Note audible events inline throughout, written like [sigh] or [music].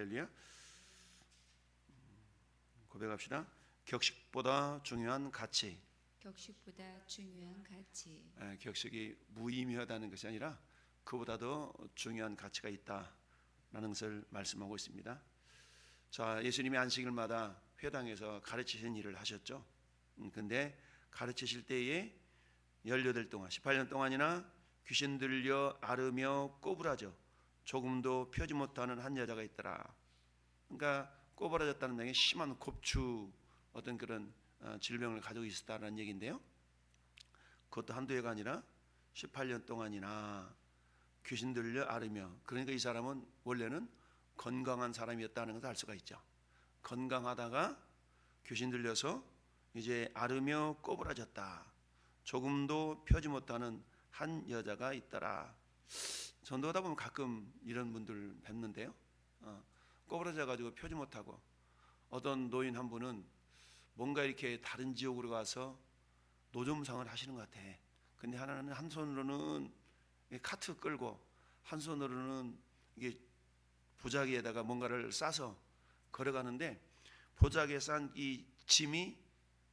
할렐루야. 고백합시다. 격식보다 중요한 가치. 격식보다 중요한 가치. 에, 격식이 무의미하다는 것이 아니라 그보다도 중요한 가치가 있다라는 것을 말씀하고 있습니다. 자, 예수님이 안식일마다 회당에서 가르치신 일을 하셨죠. 음, 근데 가르치실 때에 18 동안, 18년 동안이나 귀신 들려 앓으며 꼬부라져 조금도 펴지 못하는 한 여자가 있더라. 그러니까 꼬부라졌다는 명이 심한 곱추 어떤 그런 어, 질병을 가지고 있었다는 얘기인데요. 그것도 한두 해가 아니라 18년 동안이나 귀신 들려 앓으며 그러니까 이 사람은 원래는 건강한 사람이었다는 것을 알 수가 있죠. 건강하다가 귀신 들려서 이제 앓으며 꼬부라졌다. 조금도 펴지 못하는 한 여자가 있더라. 전도하다 보면 가끔 이런 분들 뵙는데요. 어, 꼬부라져 가지고 펴지 못하고 어떤 노인 한 분은 뭔가 이렇게 다른 지역으로 가서 노점상을 하시는 것 같아. 근데 하나는 한 손으로는 이 카트 끌고 한 손으로는 이게 보자기에다가 뭔가를 싸서 걸어가는데 보자기에 싼 이 짐이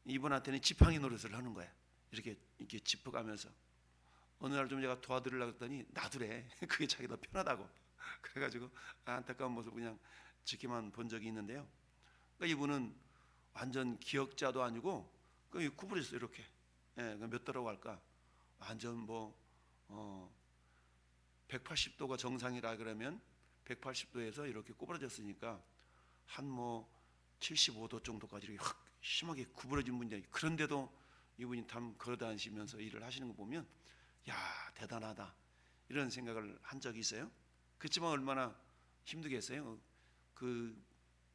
이분한테는 지팡이 노릇을 하는 거야. 이렇게 이렇게 짚어가면서 어느 날 좀 제가 도와드리려고 했더니 놔두래. [laughs] 그게 자기 더 편하다고. 그래가지고 안타까운 모습 그냥 지켜만 본 적이 있는데요. 그러니까 이분은 완전 기억자도 아니고 그 구부렸어 이렇게. 예, 몇 도라고 할까? 완전 뭐 어, 180도가 정상이라 그러면 180도에서 이렇게 구부러졌으니까 한 뭐 75도 정도까지 이렇게 확 심하게 구부러진 분이 그런데도 이분이 담 걸어다니시면서 일을 하시는 거 보면 야 대단하다 이런 생각을 한 적이 있어요. 그렇지만 얼마나 힘들겠어요. 그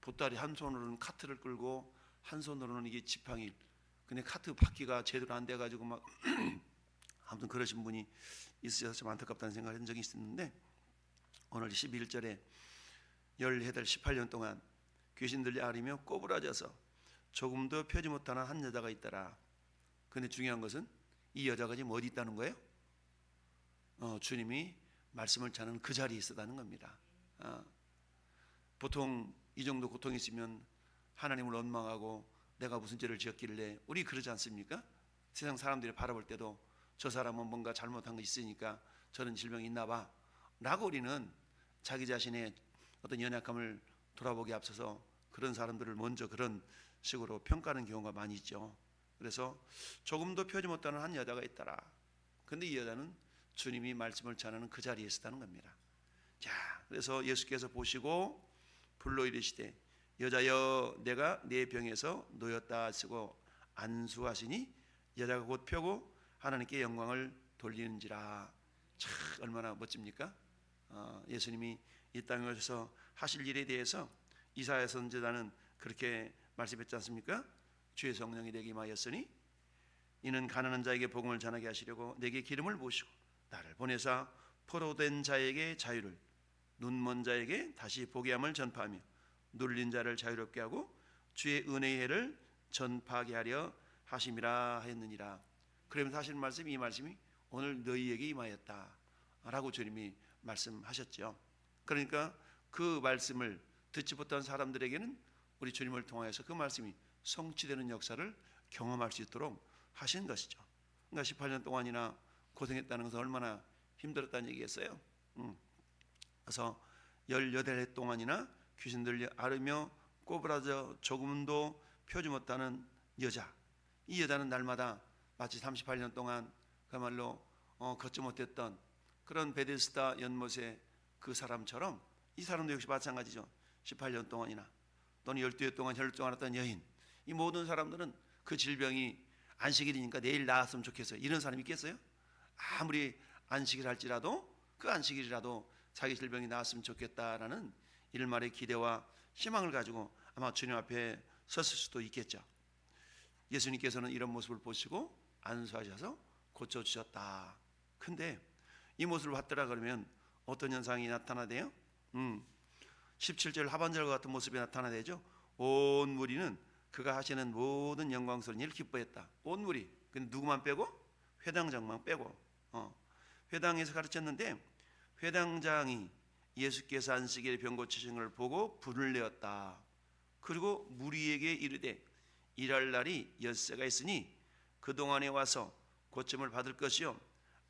보따리 한 손으로는 카트를 끌고 한 손으로는 이게 지팡이. 근데 카트 바퀴가 제대로 안 돼가지고 막 [clears throat] 아무튼 그러신 분이 있으셔서 좀 안타깝다는 생각을 한 적이 있었는데 오늘 11절에 18, 18년 동안 귀신들이 앓으며 꼬부라져서 조금도 펴지 못하는 한 여자가 있더라. 근데 중요한 것은 이 여자가 지금 어디 있다는 거예요? 어, 주님이 말씀을 전하는 그 자리에 있었다는 겁니다. 어, 보통 이 정도 고통이 있으면 하나님을 원망하고 내가 무슨 죄를 지었길래 우리 그러지 않습니까? 세상 사람들이 바라볼 때도 저 사람은 뭔가 잘못한 거 있으니까 저런 질병이 있나 봐. 라고 우리는 자기 자신의 어떤 연약함을 돌아보기 앞서서 그런 사람들을 먼저 그런 식으로 평가하는 경우가 많이 있죠. 그래서 조금도 펴지 못하는 한 여자가 있더라. 근데 이 여자는 주님이 말씀을 전하는 그 자리에 있었다는 겁니다. 자, 그래서 예수께서 보시고 불러 이르시되 여자여 내가 네 병에서 놓였다 하시고 안수하시니 여자가 곧 펴고 하나님께 영광을 돌리는지라 참 얼마나 멋집니까? 어, 예수님이 이 땅에 오셔서 하실 일에 대해서 이사야 선지자는 그렇게 말씀했지 않습니까? 주의 성령이 내게 임하였으니 이는 가난한 자에게 복음을 전하게 하시려고 내게 기름을 부으시고 나를 보내사 포로된 자에게 자유를 눈먼 자에게 다시 보게 함을 전파하며 눌린 자를 자유롭게 하고 주의 은혜의 해를 전파하게 하려 하심이라 하였느니라. 그러면서 하시는 말씀이 이 말씀이 오늘 너희에게 임하였다 라고 주님이 말씀하셨죠. 그러니까 그 말씀을 듣지 못한 사람들에게는 우리 주님을 통하여서 그 말씀이 성취되는 역사를 경험할 수 있도록 하신 것이죠. 그러니까 18년 동안이나 고생했다는 것은 얼마나 힘들었다는 얘기겠어요. 음. 그래서 18해 동안이나 귀신 들려 앓으며 꼬부라져 조금도 펴지 못하는 여자. 이 여자는 날마다 마치 38년 동안 그야말로 어, 걷지 못했던 그런 베데스다 연못의 그 사람처럼 이 사람도 역시 마찬가지죠. 18년 동안이나 또는 12해 동안 혈종하았던 여인. 이 모든 사람들은 그 질병이 안식일이니까 내일 나았으면 좋겠어요. 이런 사람이 있겠어요? 아무리 안식일 할지라도 그 안식일이라도 자기 질병이 나았으면 좋겠다라는 일말의 기대와 희망을 가지고 아마 주님 앞에 섰을 수도 있겠죠. 예수님께서는 이런 모습을 보시고 안수하셔서 고쳐 주셨다. 근데 이 모습을 봤더라 그러면 어떤 현상이 나타나대요? 음, 17절 하반절과 같은 모습이 나타나되죠. 온 무리는 그가 하시는 모든 영광스러운 일을 기뻐했다. 온 무리. 근데 누구만 빼고? 회당장만 빼고. 어. 회당에서 가르쳤는데 회당장이 예수께서 안식일에 병 고치신 걸 보고 불을 내었다. 그리고 무리에게 이르되 일할 날이 엿새가 있으니 그 동안에 와서 고침을 받을 것이요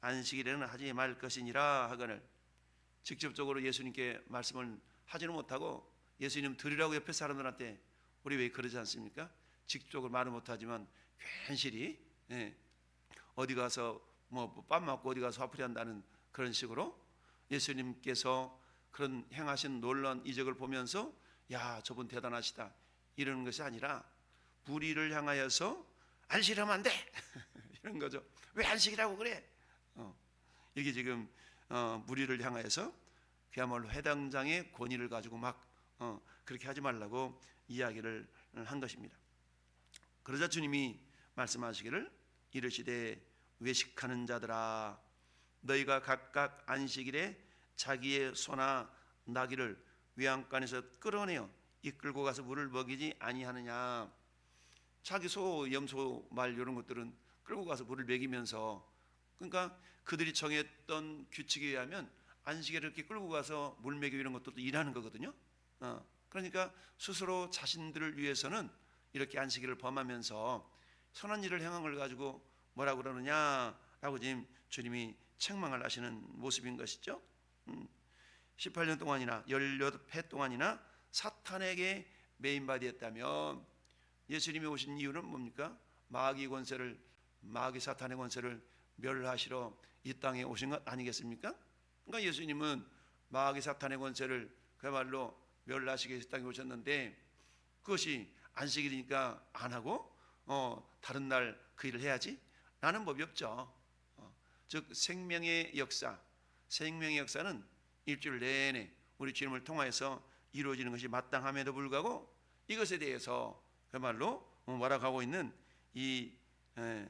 안식일에는 하지 말 것이니라 하거늘 직접적으로 예수님께 말씀을 하지는 못하고 예수님 드리라고 옆에 사람들한테 우리 왜 그러지 않습니까? 직접적으로 말은 못하지만 괜시리 예, 어디 가서 뭐밥 먹고 어디 가서 화풀이 한다는 그런 식으로 예수님께서 그런 행하신 놀라운 이적을 보면서 야 저분 대단하시다 이러는 것이 아니라 무리를 향하여서 안식하면 안 돼 [laughs] 이런 거죠. 왜 안식이라고 그래? 어, 이게 지금 어, 무리를 향하여서 그야말로 해당장의 권위를 가지고 막 어, 그렇게 하지 말라고 이야기를 한 것입니다. 그러자 주님이 말씀하시기를 이르시되 외식하는 자들아 너희가 각각 안식일에 자기의 소나 나귀를 외양간에서 끌어내어 이끌고 가서 물을 먹이지 아니하느냐 자기 소, 염소, 말 이런 것들은 끌고 가서 물을 먹이면서 그러니까 그들이 정했던 규칙에 의하면 안식일을 이렇게 끌고 가서 물 먹이고 이런 것도 일하는 거거든요. 어, 그러니까 스스로 자신들을 위해서는 이렇게 안식일을 범하면서 선한 일을 행한 걸 가지고 뭐라 그러느냐라고 지금 주님이 책망을 하시는 모습인 것이죠. 음, 18년 동안이나 18회 동안이나 사탄에게 메인바디였다면 예수님이 오신 이유는 뭡니까? 마귀 권세를 마귀 사탄의 권세를 멸하시러 이 땅에 오신 것 아니겠습니까? 그러니까 예수님은 마귀 사탄의 권세를 그야말로 멸하시기 위해서 이 땅에 오셨는데 그것이 안식일이니까 안 하고 어, 다른 날 그 일을 해야지 라는 법이 없죠. 어, 즉 생명의 역사, 생명의 역사는 일주일 내내 우리 주님을 통하여서 이루어지는 것이 마땅함에도 불구하고 이것에 대해서 그야말로 뭐라고 하고 있는 이 에,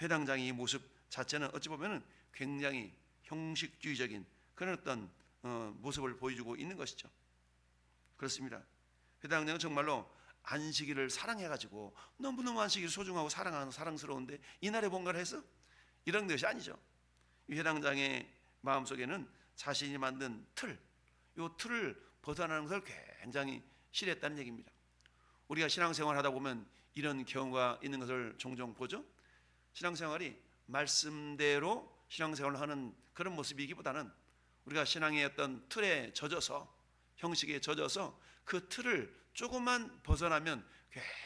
회당장의 이 모습 자체는 어찌 보면은 굉장히 형식주의적인 그런 어떤 어, 모습을 보여주고 있는 것이죠. 그렇습니다. 회당장은 정말로 안식일을 사랑해가지고 너무너무 안식일 소중하고 사랑하는 사랑스러운데 이날에 뭔가를 해서 이런 것이 아니죠. 이 회당장의 마음속에는 자신이 만든 틀, 이 틀을 벗어나는 것을 굉장히 싫어했다는 얘기입니다. 우리가 신앙생활 하다 보면 이런 경우가 있는 것을 종종 보죠. 신앙생활이 말씀대로 신앙생활을 하는 그런 모습이기보다는 우리가 신앙의 어떤 틀에 젖어서 형식에 젖어서 그 틀을 조금만 벗어나면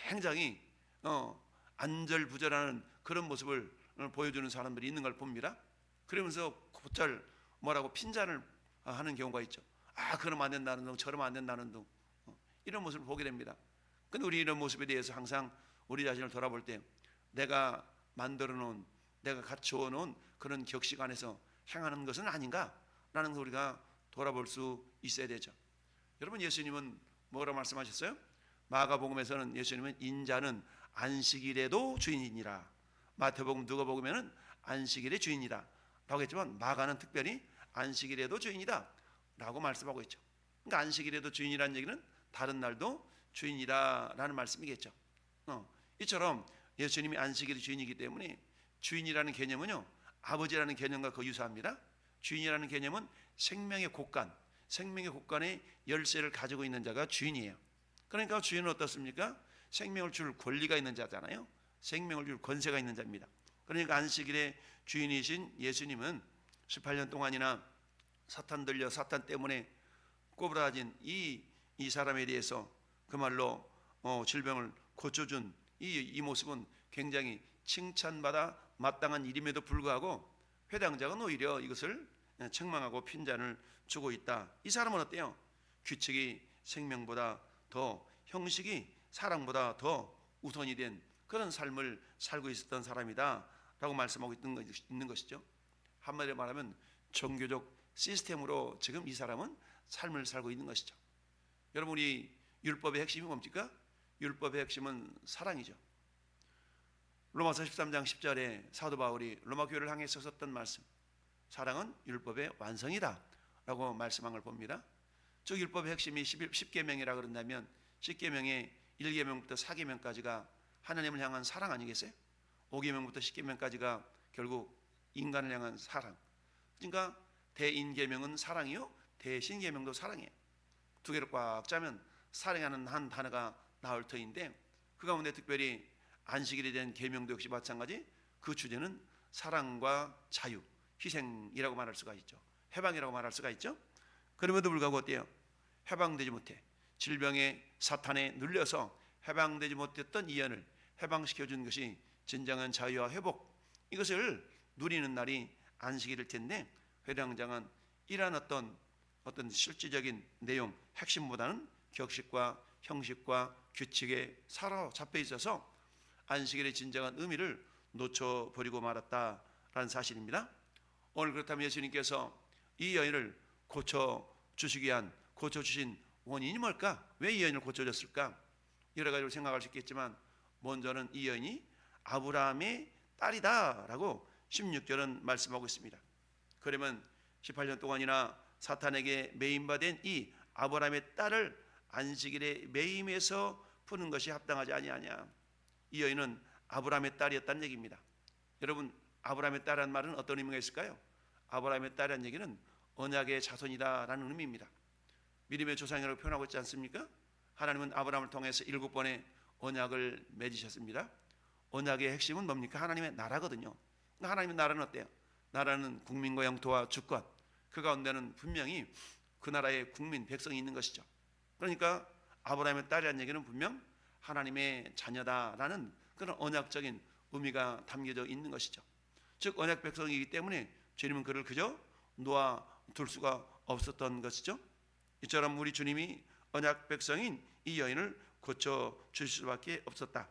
굉장히 어, 안절부절하는 그런 모습을 보여주는 사람들이 있는 걸 봅니다. 그러면서 곧잘 뭐라고 핀잔을 하는 경우가 있죠. 아, 그러면 안 된다는 둥, 저러면 안 된다는 둥 어, 이런 모습을 보게 됩니다. 근데 우리 이런 모습에 대해서 항상 우리 자신을 돌아볼 때 내가 만들어 놓은 내가 갖추어 놓은 그런 격식 안에서 행하는 것은 아닌가라는 걸 우리가 돌아볼 수 있어야 되죠. 여러분 예수님은 뭐라 말씀하셨어요? 마가복음에서는 예수님은 인자는 안식일에도 주인이니라. 마태복음 누가복음에는 안식일의 주인이다. 라고 했지만 마가는 특별히 안식일에도 주인이다. 라고 말씀하고 있죠. 그러니까 안식일에도 주인이라는 얘기는 다른 날도 주인이다라는 말씀이겠죠. 어, 이처럼 예수님이 안식일의 주인이기 때문에 주인이라는 개념은요 아버지라는 개념과 그 유사합니다. 주인이라는 개념은 생명의 곳간, 생명의 곳간의 열쇠를 가지고 있는 자가 주인이에요. 그러니까 주인은 어떻습니까? 생명을 줄 권리가 있는 자잖아요. 생명을 줄 권세가 있는 자입니다. 그러니까 안식일의 주인이신 예수님은 18년 동안이나 사탄 들려 사탄 때문에 꼬부라진 이, 이 사람에 대해서 그 말로 어, 질병을 고쳐준 이, 이 모습은 굉장히 칭찬받아 마땅한 일임에도 불구하고 회당장은 오히려 이것을 책망하고 핀잔을 주고 있다. 이 사람은 어때요? 규칙이 생명보다 더 형식이 사랑보다 더 우선이 된 그런 삶을 살고 있었던 사람이다라고 말씀하고 있는 것이죠. 한마디로 말하면 종교적 시스템으로 지금 이 사람은 삶을 살고 있는 것이죠. 여러분 우리 율법의 핵심이 뭡니까? 율법의 핵심은 사랑이죠. 로마서 13장 10절에 사도 바울이 로마 교회를 향해서 썼던 말씀. 사랑은 율법의 완성이다 라고 말씀한 걸 봅니다. 즉 율법의 핵심이 10계명이라 그런다면 10계명의 1계명부터 4계명까지가 하나님을 향한 사랑 아니겠어요? 5계명부터 10계명까지가 결국 인간을 향한 사랑. 그러니까 대인계명은 사랑이요, 대신 계명도 사랑이에요. 두 개를 꽉 짜면 사랑하는 한 단어가 나올 터인데 그 가운데 특별히 안식일에 대한 계명도 역시 마찬가지 그 주제는 사랑과 자유, 희생이라고 말할 수가 있죠. 해방이라고 말할 수가 있죠. 그럼에도 불구하고 어때요? 해방되지 못해 질병의 사탄에 눌려서 해방되지 못했던 이연을 해방시켜 준 것이 진정한 자유와 회복 이것을 누리는 날이 안식일일 텐데 회당장은 이러한 어떤 어떤 실질적인 내용 핵심보다는 격식과 형식과 규칙에 사로잡혀 있어서 안식일의 진정한 의미를 놓쳐 버리고 말았다라는 사실입니다. 오늘 그렇다면 예수님께서 이 여인을 고쳐 주시기 위한 고쳐 주신 원인이 뭘까? 왜 이 여인을 고쳐 줬을까? 여러 가지로 생각할 수 있겠지만 먼저는 이 여인이 아브라함의 딸이다라고 16절은 말씀하고 있습니다. 그러면 18년 동안이나 사탄에게 매임받은 이 아브라함의 딸을 안식일에 매임해서 푸는 것이 합당하지 아니하냐. 이 여인은 아브라함의 딸이었다는 얘기입니다. 여러분 아브라함의 딸이라는 말은 어떤 의미가 있을까요? 아브라함의 딸이라는 얘기는 언약의 자손이다라는 의미입니다. 믿음의 조상이라고 표현하고 있지 않습니까? 하나님은 아브라함을 통해서 일곱 번의 언약을 맺으셨습니다. 언약의 핵심은 뭡니까? 하나님의 나라거든요. 그러니까 하나님의 나라는 어때요? 나라는 국민과 영토와 주권 그 가운데는 분명히 그 나라의 국민 백성이 있는 것이죠. 그러니까 아브라함의 딸이라는 얘기는 분명 하나님의 자녀다라는 그런 언약적인 의미가 담겨져 있는 것이죠. 즉 언약 백성이기 때문에 주님은 그를 그저 놓아 둘 수가 없었던 것이죠. 이처럼 우리 주님이 언약 백성인 이 여인을 고쳐 주실 수밖에 없었다.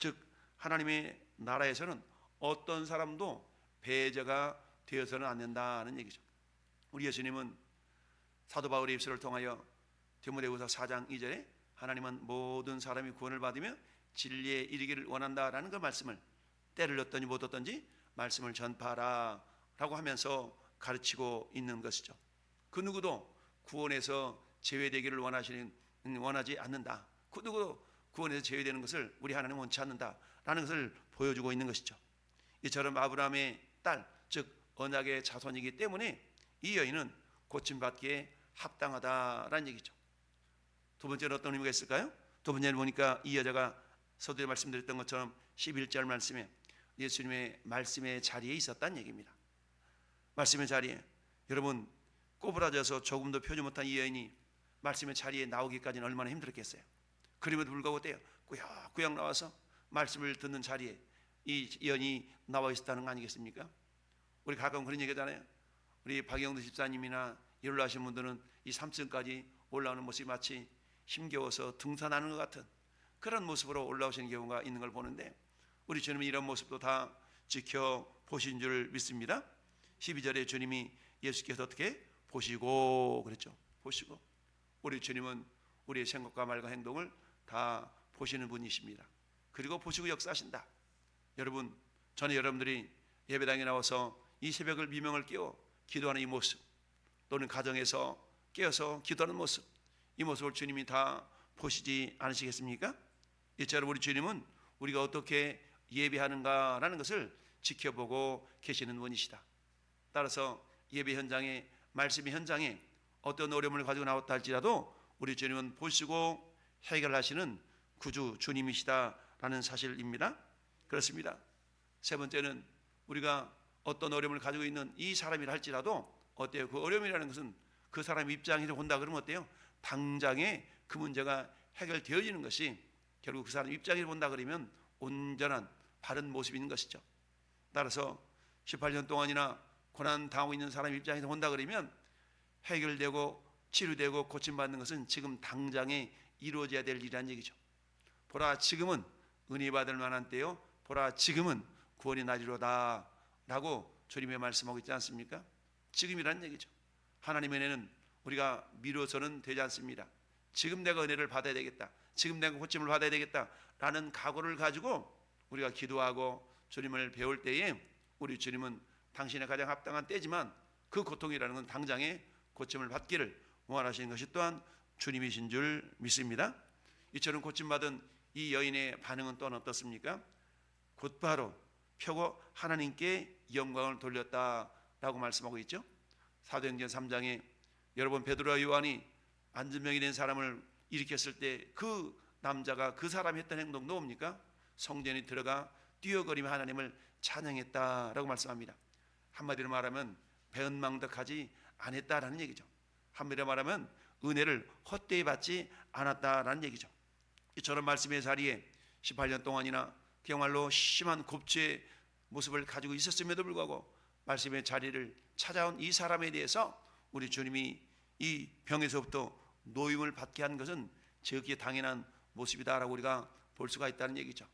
즉 하나님의 나라에서는 어떤 사람도 배제가 되어서는 안 된다는 얘기죠. 우리 예수님은 사도 바울의 입술을 통하여 디모데후서 4장 2절에 하나님은 모든 사람이 구원을 받으며 진리에 이르기를 원한다라는 그 말씀을 때를 얻든지 못 얻든지 말씀을 전파하라 라고 하면서 가르치고 있는 것이죠. 그 누구도 구원에서 제외되기를 원하시는 원하지 않는다. 그 누구도 구원에서 제외되는 것을 우리 하나님 원치 않는다 라는 것을 보여주고 있는 것이죠. 이처럼 아브라함의 딸, 즉 언약의 자손이기 때문에 이 여인은 고침받기에 합당하다라는 얘기죠. 두 번째는 어떤 의미가 있을까요? 두 번째는 보니까 이 여자가 서두에 말씀드렸던 것처럼 11절 말씀에 예수님의 말씀의 자리에 있었다는 얘기입니다. 말씀의 자리에 여러분 꼬부라져서 조금도 펴지 못한 이 여인이 말씀의 자리에 나오기까지는 얼마나 힘들었겠어요. 그럼에도 불구하고 때요 꾸역꾸역 나와서 말씀을 듣는 자리에 이 여인이 나와 있었다는 거 아니겠습니까? 우리 가끔 그런 얘기잖아요. 우리 박영도 집사님이나 일로 하신 분들은 이 3층까지 올라오는 모습이 마치 힘겨워서 등산하는 것 같은 그런 모습으로 올라오시는 경우가 있는 걸 보는데 우리 주님은 이런 모습도 다 지켜 보신 줄 믿습니다. 12절에 주님이 예수께서 어떻게 보시고 그랬죠. 보시고 우리 주님은 우리의 생각과 말과 행동을 다 보시는 분이십니다. 그리고 보시고 역사하신다. 여러분, 저는 여러분들이 예배당에 나와서 이 새벽을 미명을 깨워 기도하는 이 모습 또는 가정에서 깨어서 기도하는 모습 이 모습을 주님이 다 보시지 않으시겠습니까? 이처럼 우리 주님은 우리가 어떻게 예배하는가라는 것을 지켜보고 계시는 분이시다. 따라서 예배 현장에 말씀의 현장에 어떤 어려움을 가지고 나왔다 할지라도 우리 주님은 보시고 해결하시는 구주 주님이시다라는 사실입니다. 그렇습니다. 세 번째는 우리가 어떤 어려움을 가지고 있는 이 사람이라 할지라도 어때요? 그 어려움이라는 것은 그 사람 입장에서 본다 그러면 어때요? 당장에 그 문제가 해결되어지는 것이 결국 그 사람 입장에서 본다 그러면 온전한 바른 모습인 것이죠. 따라서 18년 동안이나 고난 당하고 있는 사람 입장에서 본다 그러면 해결되고 치료되고 고침받는 것은 지금 당장에 이루어져야 될 일이라는 얘기죠. 보라 지금은 은혜 받을 만한 때요. 보라 지금은 구원이 나리로다 라고 주님의 말씀하고 있지 않습니까? 지금이라는 얘기죠. 하나님의 은혜는 우리가 미뤄서는 되지 않습니다. 지금 내가 은혜를 받아야 되겠다. 지금 내가 고침을 받아야 되겠다. 라는 각오를 가지고 우리가 기도하고 주님을 배울 때에 우리 주님은 당신의 가장 합당한 때지만 그 고통이라는 건 당장에 고침을 받기를 원하시는 것이 또한 주님이신 줄 믿습니다. 이처럼 고침받은 이 여인의 반응은 또한 어떻습니까? 곧바로 펴고 하나님께 영광을 돌렸다라고 말씀하고 있죠. 사도행전 3장에 여러분 베드로와 요한이 안전병이 된 사람을 일으켰을 때 그 남자가 그 사람이 했던 행동도 뭡니까? 성전에 들어가 뛰어거리며 하나님을 찬양했다라고 말씀합니다. 한마디로 말하면 배은망덕하지 않았다라는 얘기죠. 한마디로 말하면 은혜를 헛되이 받지 않았다라는 얘기죠. 이처럼 말씀의 자리에 18년 동안이나 그야말로 심한 곱죄의 모습을 가지고 있었음에도 불구하고 말씀의 자리를 찾아온 이 사람에 대해서 우리 주님이 이 병에서부터 노임을 받게 한 것은 지극히 당연한 모습이다라고 우리가 볼 수가 있다는 얘기죠.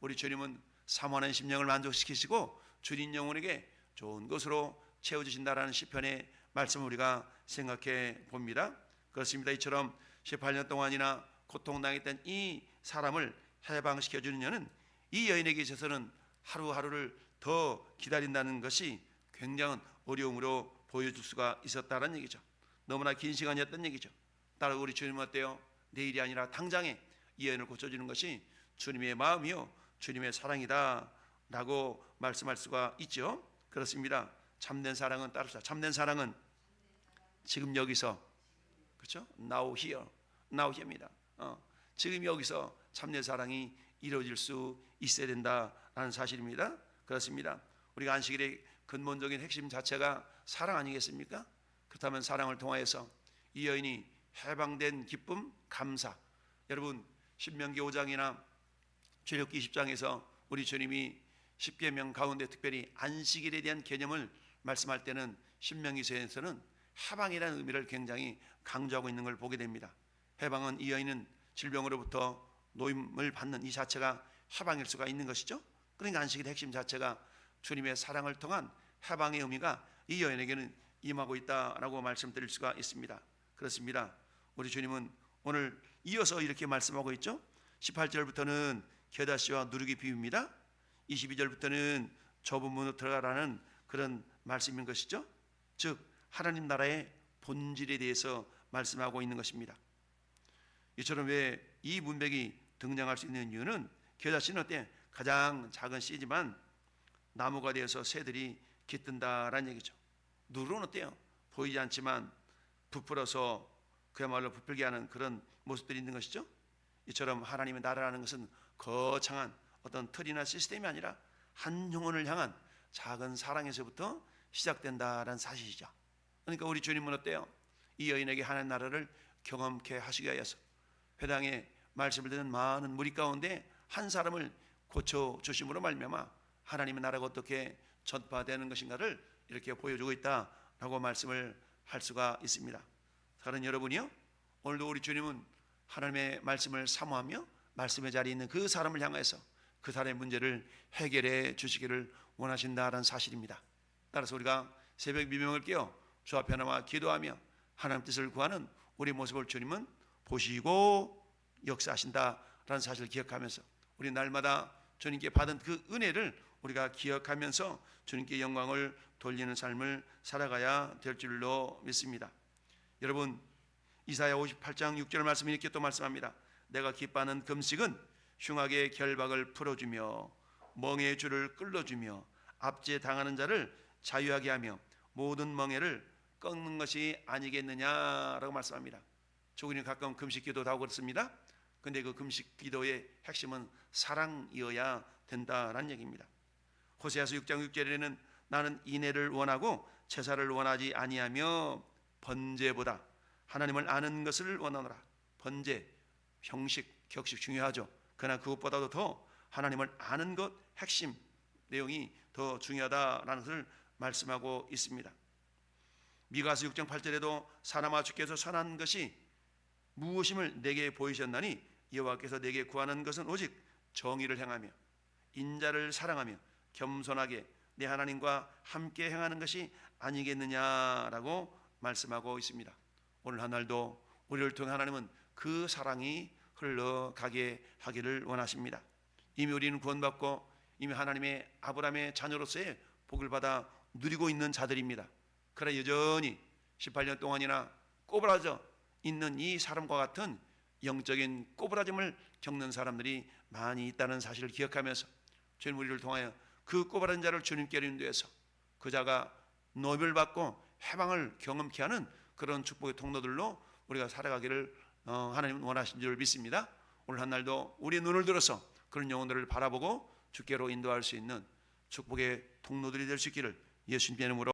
우리 주님은 사모하는 심령을 만족시키시고 주님 영혼에게 좋은 것으로 채워주신다라는 시편의 말씀을 우리가 생각해 봅니다. 그렇습니다. 이처럼 18년 동안이나 고통당했던 이 사람을 해방시켜 주는 여는 이 여인에게 있어서는 하루하루를 더 기다린다는 것이 굉장한 어려움으로 보여줄 수가 있었다는 얘기죠. 너무나 긴 시간이었던 얘기죠. 따라 우리 주님은 어때요? 내일이 아니라 당장에 이 여인을 고쳐주는 것이 주님의 마음이요 주님의 사랑이다라고 말씀할 수가 있죠. 그렇습니다. 참된 사랑은 따르자. 참된 사랑은 지금 여기서 그렇죠? Now here, now here입니다. 어, 지금 여기서 참된 사랑이 이루어질 수 있어야 된다라는 사실입니다. 그렇습니다. 우리가 안식일의 근본적인 핵심 자체가 사랑 아니겠습니까? 그렇다면 사랑을 통하여서 이 여인이 해방된 기쁨, 감사. 여러분 신명기 5장이나 출애굽기 20장에서 우리 주님이 십계명 가운데 특별히 안식일에 대한 개념을 말씀할 때는 신명기서에서는 해방이라는 의미를 굉장히 강조하고 있는 걸 보게 됩니다. 해방은 이 여인은 질병으로부터 노임을 받는 이 자체가 해방일 수가 있는 것이죠. 그러니까 안식일의 핵심 자체가 주님의 사랑을 통한 해방의 의미가 이 여인에게는 임하고 있다라고 말씀드릴 수가 있습니다. 그렇습니다. 우리 주님은 오늘 이어서 이렇게 말씀하고 있죠. 18절부터는 게다시와 누르기 비유입니다. 22절부터는 좁은 문으로 들어가라는 그런 말씀인 것이죠. 즉 하나님 나라의 본질에 대해서 말씀하고 있는 것입니다. 이처럼 왜 이 문맥이 등장할 수 있는 이유는 게다시는 어때 가장 작은 씨지만 나무가 되어서 새들이 깃든다라는 얘기죠. 누르는 어때요? 보이지 않지만 부풀어서 그야말로 부풀게 하는 그런 모습들이 있는 것이죠. 이처럼 하나님의 나라라는 것은 거창한 어떤 틀이나 시스템이 아니라 한 영혼을 향한 작은 사랑에서부터 시작된다라는 사실이죠. 그러니까 우리 주님은 어때요? 이 여인에게 하나님 나라를 경험케 하시기 위해서 회당에 말씀을 듣는 많은 무리 가운데 한 사람을 고쳐 주심으로 말미암아 하나님의 나라가 어떻게 전파되는 것인가를 이렇게 보여주고 있다라고 말씀을 할 수가 있습니다. 사랑하는 여러분이요. 오늘도 우리 주님은 하나님의 말씀을 사모하며 말씀의 자리에 있는 그 사람을 향해서 그 사람의 문제를 해결해 주시기를 원하신다라는 사실입니다. 따라서 우리가 새벽 미명을 깨어 주 앞에 나와 기도하며 하나님 뜻을 구하는 우리 모습을 주님은 보시고 역사하신다라는 사실을 기억하면서 우리 날마다 주님께 받은 그 은혜를 우리가 기억하면서 주님께 영광을 돌리는 삶을 살아가야 될 줄로 믿습니다. 여러분 이사야 58장 6절 말씀 이렇게 또 말씀합니다. 내가 기뻐하는 금식은 흉악의 결박을 풀어주며 멍의 줄을 끌어주며 압제 당하는 자를 자유하게 하며 모든 멍에를 꺾는 것이 아니겠느냐라고 말씀합니다. 조근이 가끔 금식 기도도 하고 그렇습니다. 근데 그 금식 기도의 핵심은 사랑이어야 된다라는 얘기입니다. 호세아서 6장 6절에는 나는 인애를 원하고 제사를 원하지 아니하며 번제보다 하나님을 아는 것을 원하노라. 번제, 형식, 격식 중요하죠. 그러나 그것보다도 더 하나님을 아는 것 핵심 내용이 더 중요하다라는 것을 말씀하고 있습니다. 미가서 6장 8절에도 사람아 주께서 선한 것이 무엇임을 내게 보이셨나니 여호와께서 내게 구하는 것은 오직 정의를 행하며 인자를 사랑하며 겸손하게 내 하나님과 함께 행하는 것이 아니겠느냐라고 말씀하고 있습니다. 오늘 한 날도 우리를 통해 하나님은 그 사랑이 흘러가게 하기를 원하십니다. 이미 우리는 구원받고 이미 하나님의 아브라함의 자녀로서의 복을 받아 누리고 있는 자들입니다. 그러나 여전히 18년 동안이나 꼬부라져 있는 이 사람과 같은 영적인 꼬부라짐을 겪는 사람들이 많이 있다는 사실을 기억하면서 주님 우리를 통하여 그 꼬부라진 자를 주님께 인도해서 그 자가 노벨 받고 해방을 경험케 하는 그런 축복의 통로들로 우리가 살아가기를 어, 하나님은 원하신 줄 믿습니다. 오늘 한 날도 우리의 눈을 들어서 그런 영혼들을 바라보고 주께로 인도할 수 있는 축복의 통로들이 될 수 있기를 예수님의 이름으로